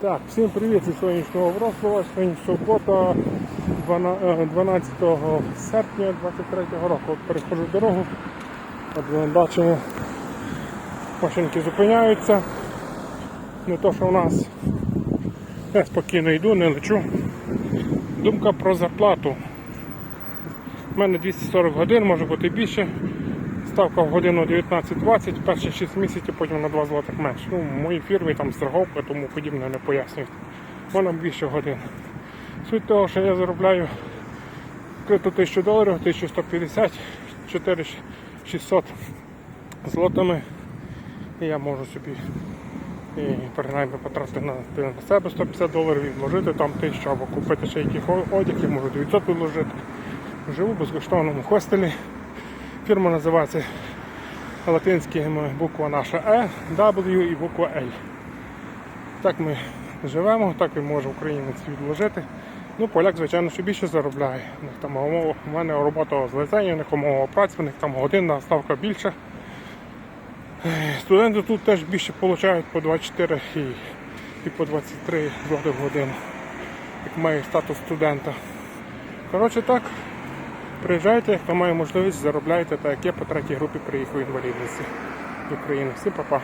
Так, всім привіт зі сонячного Вроцлава. Сьогодні субота, 12 12 серпня 23 року. От переходжу дорогу. От бачимо, машинки зупиняються. Не то, що в нас я спокійно йду, не лечу. Думка про зарплату. У мене 240 годин, може бути більше. Ставка в годину 19-20, перші 6 місяців, потім на 2 злотих менше. Ну, моїй фірмі там страховка, тому подібне не пояснюють. Вона більше годин. Суть того, що я заробляю вкриту 1000 доларів, 1150, 4600 злотами. І я можу собі і принаймні потратити на, на себе 150 доларів і вложити там 1000 або купити ще якийсь одяг, я можу 900 вложити. Живу в безкоштовному хостелі. Фірма називається латинськими буква наша Е, W і буква L. Так ми живемо, так і може українець відложити. Ну, поляк, звичайно, що більше заробляє. У них там умова, у мене робота з лицензією, у них умова праці, у них там годинна ставка більша. Студенти тут теж більше отримують по 24 і, і по 23 злотих в годину, як має статус студента. Коротше так, Приїжджайте, хто має можливість, заробляйте, так як я по третій групі приїхав інвалідності України. Всім па-па.